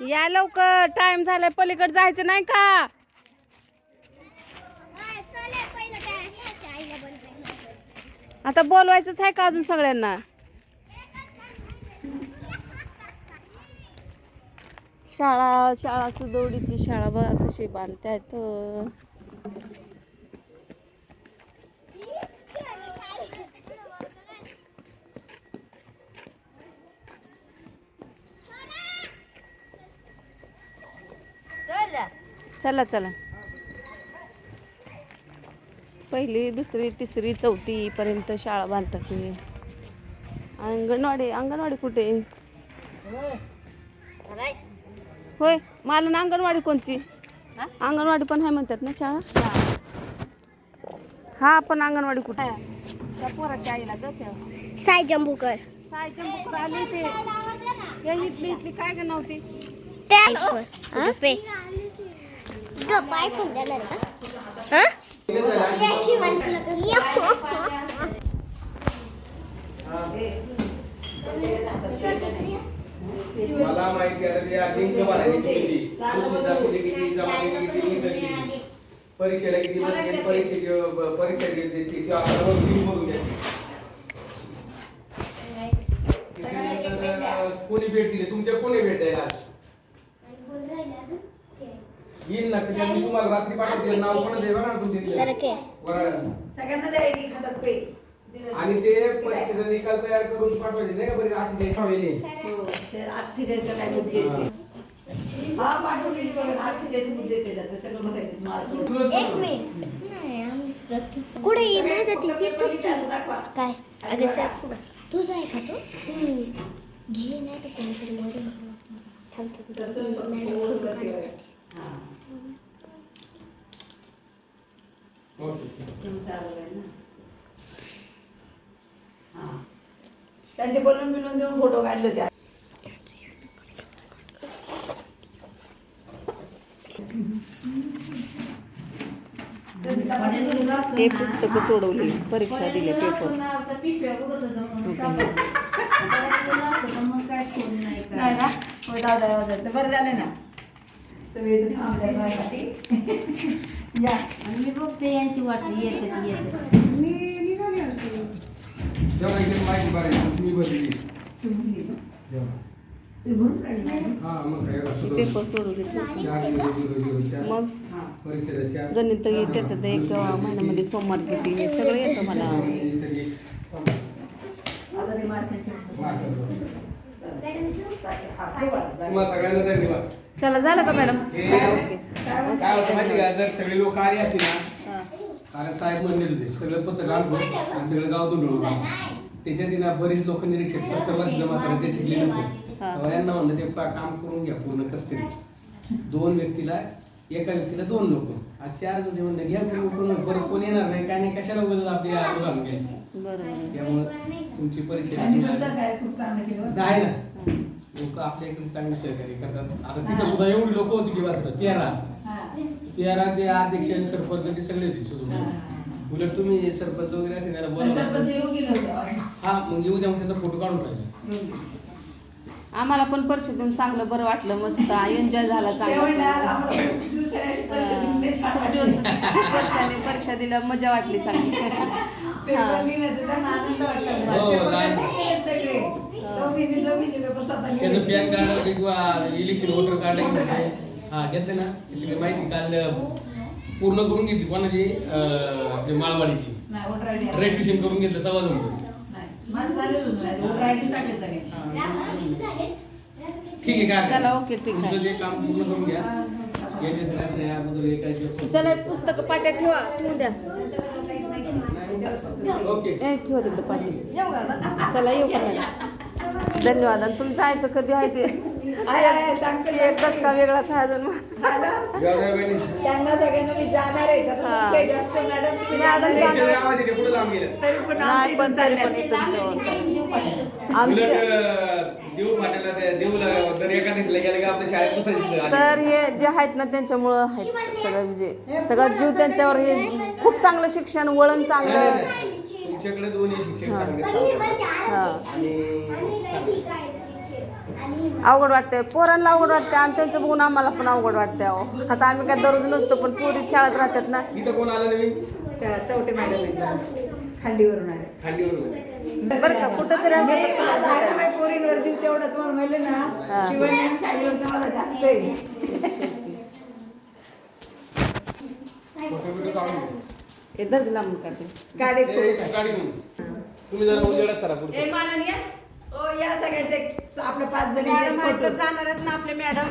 या लवकर टाइम झालाय पलीकडे जायचं नाही का? आता बोलवायचंच आहे का अजून सगळ्यांना? शाळा शाळा सुदोडीची शाळा बघा कशी बांधतायत. चला. चला पहिली दुसरी तिसरी चौथी पर्यंत शाळा बांधतात ते. अंगणवाडी अंगणवाडी कुठे? होय मला ना अंगणवाडी कोणची? अंगणवाडी पण आहे म्हणतात ना शाळा? हा. पण अंगणवाडी कुठे? त्या पोराच्या आईला ग त्या साई जंबूकर. साय चंबूकर आली ते इथली इथली काय ग नव्हती मला माहिती आहे परीक्षेला किती परीक्षेची परीक्षा घेतली कोणी भेट दिली? तुमच्या कोणी भेट द्यायला? येईल ना त्याच्यात मी तुम्हाला रात्री पाठवते. नाव पण दे बघा ना तुमचे. सगळ्यांना द्यायची पे. आणि ते परीक्षेचा निकाल तयार करून पाठवायचे नाही का? बरे आठशे ठेवलेले ते अठ्ठेचाळीसचा काय मुद्दे येते हा. पाठवलेली बघा. अठ्ठेचाळीस मुद्दे येते जाते सगळं मार्क कुठे माझं ती काय? अगं सर तुझं आहे का तो? घे नाही तर कोणीतरी मरून थांब थांब. मॅडम त्यांचे बनवून बिलून देऊन फोटो काढले त्या हे पुस्तकं सोडवली परीक्षा दिली पेपर बरं झालं ना. या मी बघते यांची वाटली येते ती येते मी निघाली होती जेव्हा इथे माहिती भरायची तुम्ही भरली तुम्ही जेव्हा. तुम्ही भरून राहिली ना? हा मग काय पेपर चार झिरो चार. मग हा. परीक्षेला चार. गणित येतात एक महिन्यामध्ये सोमवार किती हे सगळं येतं मला आता ते मार्क. ठेवा. तुम्हाला सगळ्यांना धन्यवाद. चला झालं का मॅडम? ओके. काय होतं माहिती का जर सगळे लोक आले असतील ना कारण साहेब म्हणले होते सगळं पत्र घालतो आणि सगळं गाव धुंडून त्याच्यात ना बरीच लोक निरीक्षक सत्तर वर्ष जमा करत ते शिकले नव्हते. तेव्हा यांना म्हणलं ते पा- काम करून घ्या पूर्ण कस तरी दोन व्यक्तीला एका व्यक्तीला दोन लोक. आज चार होते म्हणलं घ्या पूर्ण करून परत कोण येणार नाही काय नाही कशाला उगाच आपली घालून घ्यायची? बरोबर त्यामुळे तुमची परीक्षा खूप चांगलं केलं आहे ना. लोक आपल्या इकडे चांगले सहकार्य करतात. आता तिथं सुद्धा एवढी लोक होती की तेरा. हा. तेरा ते अध्यक्ष आणि सरपंच ते सगळे होते सुद्धा. उलट तुम्ही सरपंच वगैरे असेल त्याला बोला. हा मग येऊ द्या मग त्याचा फोटो काढून गेले. आम्हाला पण परिषदेतून चांगलं बरं वाटलं मस्त. एन्जॉय झाला ते म्हणले, आज चांगला खूप दिली, परीक्षा दिल्या मजा वाटली चांगली. हो, त्याचं. पॅन कार्ड किंवा इलेक्शन वोटर कार्ड हा घेतलं ना. ती सगळी माहिती काल पूर्ण करून घेतली कोणाची? आपली माळवाडीची. रजिस्ट्रेशन करून घेतलं तेव्हा सगळ्यांचे. ठीक आहे काय? चला, ओके, ठीक आहे. तुमचं ते काम पूर्ण करून घ्या. चला पुस्तक पाट्या ठेवा. ठेवून द्या ओके ए, ठेवा तिथं पाठी चला येऊ? धन्यवाद. आणि तुम्ही जायचं कधी आहे ते? एकदाच का वेगळाच आहे अजून. त्यांना सगळ्यांना मी जाणार आहे. जास्त मॅडम नाही पण तरी पण सर हे जे आहेत ना त्यांच्यामुळं आहेत सगळं म्हणजे सगळं जीव त्यांच्यावर हे खूप चांगलं शिक्षण वळण चांगलं तुमच्याकडे दोन्ही शिक्षक हा. चांगले आहेत. हा आणि चांगले. अवघड वाटतंय. पोरांना अवघड वाटतंय आणि त्यांचं बघून आम्हाला पण अवघड वाटतंय अहो. आता आम्ही काय दररोज नसतो पण पोरी शाळेत राहतात ना. इथं कोण आलं नवीन? त्या चौटे मॅडम खांडीवरून आले. बरं का कुठं तरी असं पोरींवर जीव तेवढा तुम्हाला म्हणले ना साडीवर जास्त आहे. हे. तुम्ही जरा उजेडा सरा पुढे ओ या सगळ्याचे आपल्या पाच जणी मॅडम आहेत तर जाणार आहेत ना आपले मॅडम.